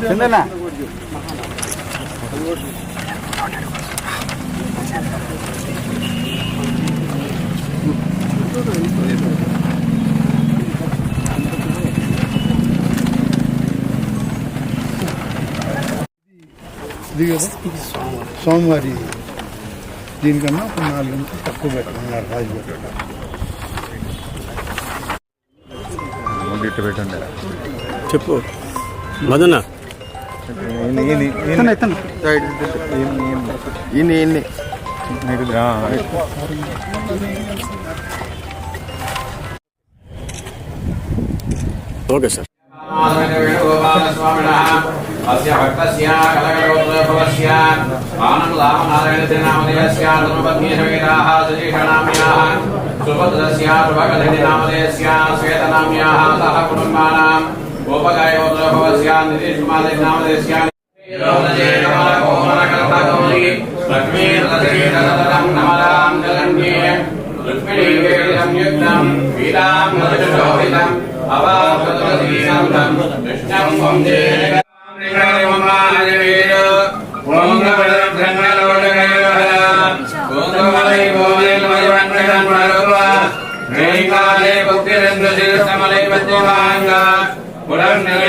కిందనా ఇది కదా? సోమవారి దీనికన్నా ఒక నాలుగు నుంచి తక్కువ పెట్టమన్నారు రాజు పెట్టండి. చెప్పు. మదన. ఇన్ని ఇన్ని ఓకే సార్. అస్య భక్తస్య కలకలోద్భవస్య ఆనందలామనారాయణదేనామదేయస్య ధర్మపత్నీరవేదాః సజీషణామ్యాః సహ కుటుంబానాం. गोपगायोत्सवस्य नितीशकुमारनामधेयस्य लक्ष्मीरथम्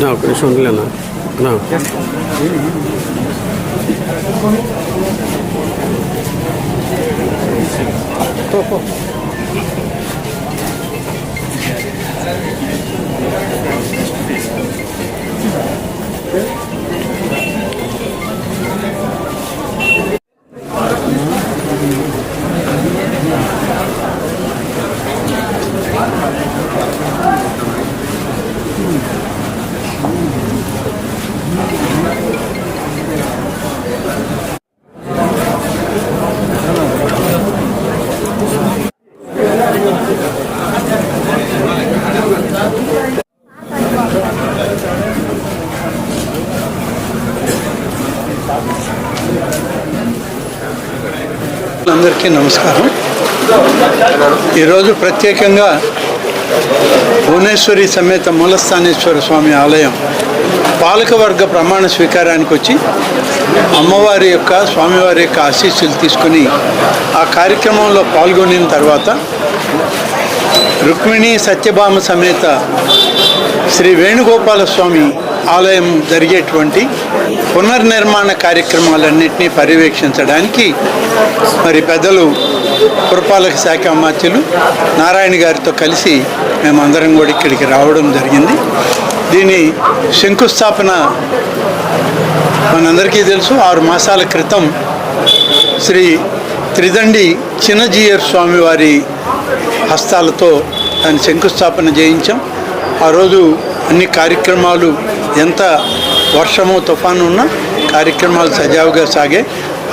నా ఒక నిమిషం ఉండలేనా నా అందరికీ నమస్కారం. ఈరోజు ప్రత్యేకంగా భువనేశ్వరి సమేత మూలస్థానేశ్వర స్వామి ఆలయం పాలకవర్గ ప్రమాణ స్వీకారానికి వచ్చి అమ్మవారి యొక్క స్వామివారి యొక్క ఆశీస్సులు తీసుకుని ఆ కార్యక్రమంలో పాల్గొనిన తర్వాత రుక్మిణి సత్యభామ సమేత శ్రీ వేణుగోపాల స్వామి ఆలయం జరిగేటువంటి పునర్నిర్మాణ కార్యక్రమాలన్నింటినీ పర్యవేక్షించడానికి మరి పెద్దలు పురపాలక శాఖ అమాత్యులు నారాయణ గారితో కలిసి మేమందరం కూడా ఇక్కడికి రావడం జరిగింది. దీని శంకుస్థాపన మనందరికీ తెలుసు. ఆరు మాసాల క్రితం శ్రీ త్రిదండి చిన్నజీయర్ స్వామివారి హస్తాలతో దాని శంకుస్థాపన చేయించాం. ఆ రోజు అన్ని కార్యక్రమాలు ఎంత వర్షము తుఫాను ఉన్నా కార్యక్రమాలు సజావుగా సాగే.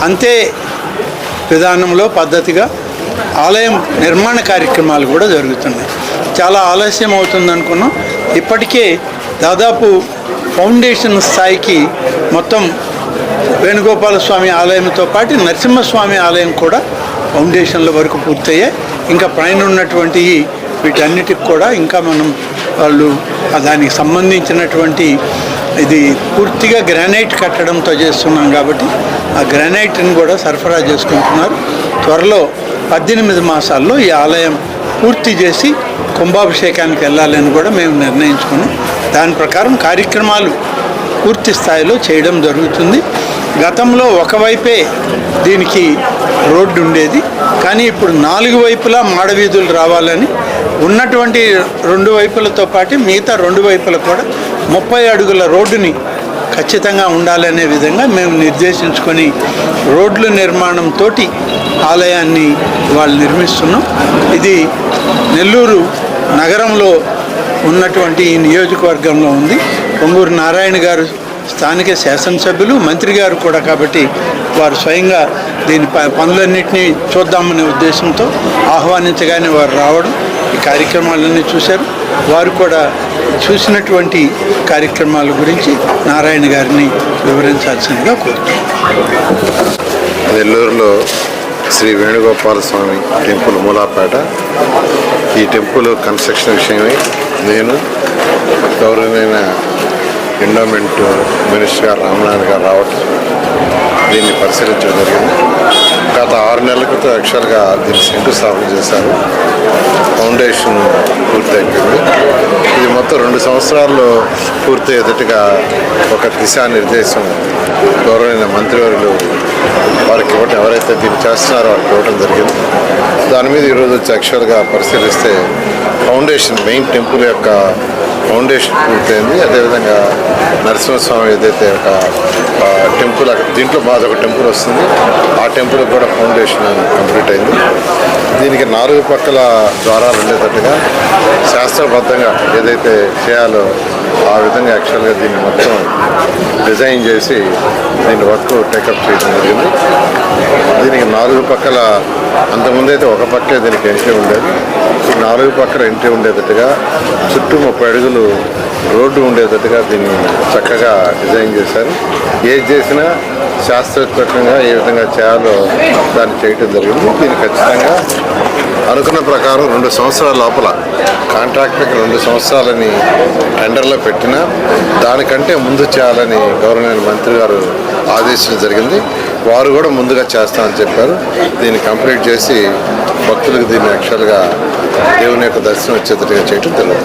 అంతే విధానంలో పద్ధతిగా ఆలయం నిర్మాణ కార్యక్రమాలు కూడా జరుగుతున్నాయి. చాలా ఆలస్యం అవుతుంది అనుకున్నాం. ఇప్పటికే దాదాపు ఫౌండేషన్ స్థాయికి మొత్తం వేణుగోపాల స్వామి ఆలయంతో పాటు నరసింహస్వామి ఆలయం కూడా ఫౌండేషన్ల వరకు పూర్తయ్యాయి. ఇంకా పైన ఉన్నటువంటి వీటన్నిటికి కూడా ఇంకా మనం వాళ్ళు దానికి సంబంధించినటువంటి ఇది పూర్తిగా గ్రానైట్ కట్టడంతో చేస్తున్నాం కాబట్టి ఆ గ్రానైట్ని కూడా సరఫరా చేసుకుంటున్నారు. త్వరలో పద్దెనిమిది మాసాల్లో ఈ ఆలయం పూర్తి చేసి కుంభాభిషేకానికి వెళ్ళాలని కూడా మేము నిర్ణయించుకున్నాం. దాని ప్రకారం కార్యక్రమాలు పూర్తి స్థాయిలో చేయడం జరుగుతుంది. గతంలో ఒకవైపే దీనికి రోడ్డు ఉండేది. కానీ ఇప్పుడు నాలుగు వైపులా మాడవీధులు రావాలని ఉన్నటువంటి రెండు వైపులతో పాటు మిగతా రెండు వైపుల కూడా ముప్పై అడుగుల రోడ్డుని ఖచ్చితంగా ఉండాలనే విధంగా మేము నిర్దేశించుకొని రోడ్ల నిర్మాణంతో ఆలయాన్ని వాళ్ళు నిర్మిస్తున్నాం. ఇది నెల్లూరు నగరంలో ఉన్నటువంటి ఈ నియోజకవర్గంలో ఉంది. పొంగూరు నారాయణ గారు స్థానిక శాసనసభ్యులు మంత్రి గారు కూడా కాబట్టి వారు స్వయంగా దీని ప- పనులన్నింటినీ చూద్దామనే ఉద్దేశంతో ఆహ్వానించగానే వారు రావడం ఈ కార్యక్రమాలన్నీ చూశారు. వారు కూడా చూసినటువంటి కార్యక్రమాల గురించి నారాయణ గారిని వివరించాల్సిందిగా కోరుతున్నాను నెల్లూరులో శ్రీ వేణుగోపాల స్వామి టెంపుల్ మూలాపేట. ఈ టెంపుల్ కన్స్ట్రక్షన్ విషయమై. నేను గౌరవమైన ఎండోమెంట్ మినిస్టర్ గారు రామనాథ్ గారు రావటం దీన్ని పరిశీలించడం జరిగింది. గత ఆరు నెలల క్రితం యాక్చువల్గా దీన్ని శంకుస్థాపన చేశారు. ఫౌండేషన్ పూర్తయిపోయింది ఇది మొత్తం రెండు సంవత్సరాల్లో పూర్తి ఎదుటిగా ఒక దిశానిర్దేశం గౌరవమైన మంత్రివర్యులు వారికి ఇవ్వటం ఎవరైతే దీన్ని చేస్తున్నారో వారికి ఇవ్వడం జరిగింది. దాని మీద ఈరోజు వచ్చి యాక్చువల్గా పరిశీలిస్తే ఫౌండేషన్ మెయిన్ టెంపుల్ యొక్క ఫౌండేషన్ పూర్తయింది. అదేవిధంగా నరసింహస్వామి ఏదైతే ఒక టెంపుల్ దీంట్లో మాది ఒక టెంపుల్ వస్తుంది. ఆ టెంపుల్ కూడా ఫౌండేషన్ కంప్లీట్ అయింది. దీనికి నాలుగు పక్కల ద్వారాలు ఉండేటట్టుగా శాస్త్రబద్ధంగా ఏదైతే చేయాలో ఆ విధంగా యాక్చువల్గా దీన్ని మొత్తం డిజైన్ చేసి దీని వర్క్ టేకప్ చేయడం జరిగింది. దీనికి నాలుగు పక్కల అంతకుముందు అయితే ఒక పక్కే దీనికి ఎంట్రీ ఉండేది. నాలుగు పక్కన ఎంట్రీ ఉండేటట్టుగా చుట్టూ ముప్పై అడుగులు రోడ్డు ఉండేటట్టుగా దీన్ని చక్కగా డిజైన్ చేశారు. ఏది చేసినా శాస్త్రోత్పకంగా ఏ విధంగా చేయాలో దాన్ని చేయటం జరిగింది. దీన్ని ఖచ్చితంగా అనుకున్న ప్రకారం రెండు సంవత్సరాల లోపల కాంట్రాక్టర్కి రెండు సంవత్సరాలని టెండర్లో పెట్టినా దానికంటే ముందు చేయాలని గవర్నమెంట్ మంత్రి గారు ఆదేశించడం జరిగింది. వారు కూడా ముందుగా చేస్తామని చెప్పారు. దీన్ని కంప్లీట్ చేసి భక్తులకు దీన్ని యాక్చువల్గా దేవుని యొక్క దర్శనం వచ్చేటట్టుగా చేయడం తెలుగు